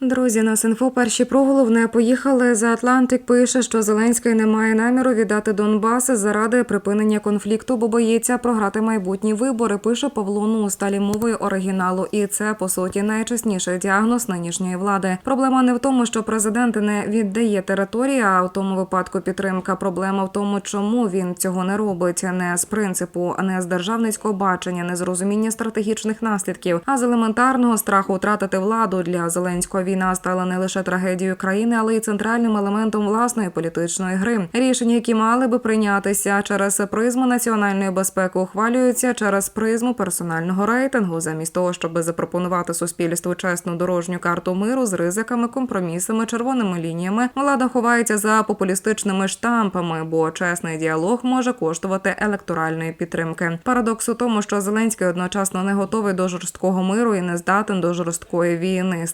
Друзі, нас інфо перші про головне поїхали за Атлантик. Пише, що Зеленський не має наміру віддати Донбас заради припинення конфлікту, бо боїться програти майбутні вибори. Пише Павло Ну сталі мовою оригіналу, і це по суті найчесніший діагноз нинішньої влади. Проблема не в тому, що президент не віддає території, а в тому випадку підтримка. Проблема в тому, чому він цього не робить, не з принципу, а не з державницького бачення, не з розуміння стратегічних наслідків, а з елементарного страху втратити владу для Зеленського. Війна стала не лише трагедією країни, але й центральним елементом власної політичної гри. Рішення, які мали би прийнятися через призму національної безпеки, ухвалюються через призму персонального рейтингу, замість того, щоб запропонувати суспільству чесну дорожню карту миру з ризиками, компромісами, червоними лініями. Влада ховається за популістичними штампами, бо чесний діалог може коштувати електоральної підтримки. Парадокс у тому, що Зеленський одночасно не готовий до жорсткого миру і не здатен до жорсткої війни.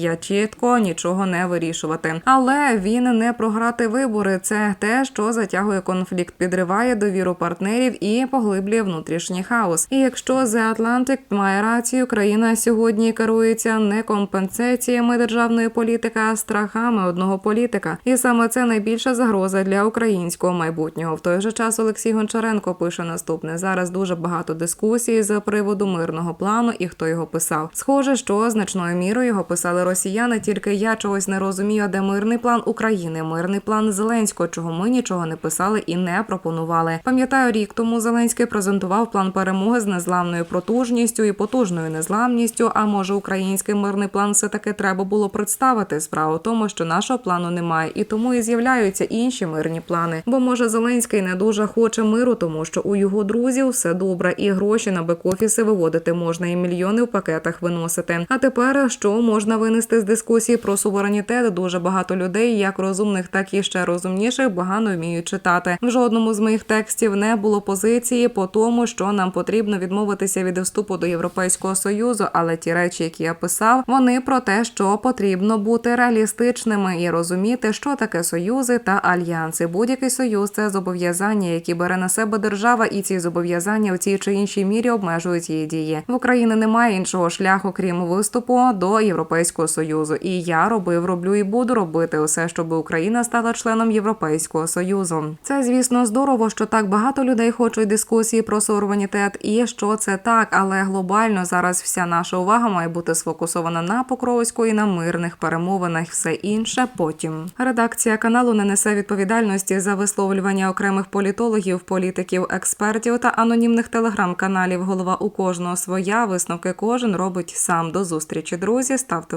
Стратегія чітко нічого не вирішувати. Але він не програти вибори. Це те, що затягує конфлікт, підриває довіру партнерів і поглиблює внутрішній хаос. І якщо The Atlantic має рацію, країна сьогодні керується не компенсаціями державної політики, а страхами одного політика. І саме це найбільша загроза для українського майбутнього. В той же час Олексій Гончаренко пише наступне: зараз дуже багато дискусій з приводу мирного плану і хто його писав. Схоже, що значною мірою його писали росіяни. Тільки я чогось не розумію, де мирний план України, мирний план Зеленського, чого ми нічого не писали і не пропонували. Пам'ятаю, рік тому Зеленський презентував план перемоги з незламною потужністю і потужною незламністю. А може, український мирний план все таки треба було представити. Справа в тому, що нашого плану немає, і тому і з'являються інші мирні плани. Бо може Зеленський не дуже хоче миру, тому що у його друзів все добре, і гроші на бек-офіси виводити можна, і мільйони в пакетах виносити. А тепер що можна винести з дискусії про суверенітет? Дуже багато людей, як розумних, так і ще розумніших, багато вміють читати. В жодному з моїх текстів не було позиції по тому, що нам потрібно відмовитися від вступу до Європейського союзу. Але ті речі, які я писав, вони про те, що потрібно бути реалістичними і розуміти, що таке союзи та альянси. Будь-який союз це зобов'язання, які бере на себе держава, і ці зобов'язання в цій чи іншій мірі обмежують її дії. В Україні немає іншого шляху, крім виступу до Європейського союзу. І я робив, роблю і буду робити усе, щоб Україна стала членом Європейського союзу. Це звісно здорово, що так багато людей хочуть дискусії про суверенітет, і що це так, але глобально зараз вся наша увага має бути сфокусована на Покровську і на мирних перемовинах. Все інше потім. Редакція каналу не несе відповідальності за висловлювання окремих політологів, політиків, експертів та анонімних телеграм-каналів. Голова у кожного своя висновки кожен робить сам. До зустрічі, друзі. Ставте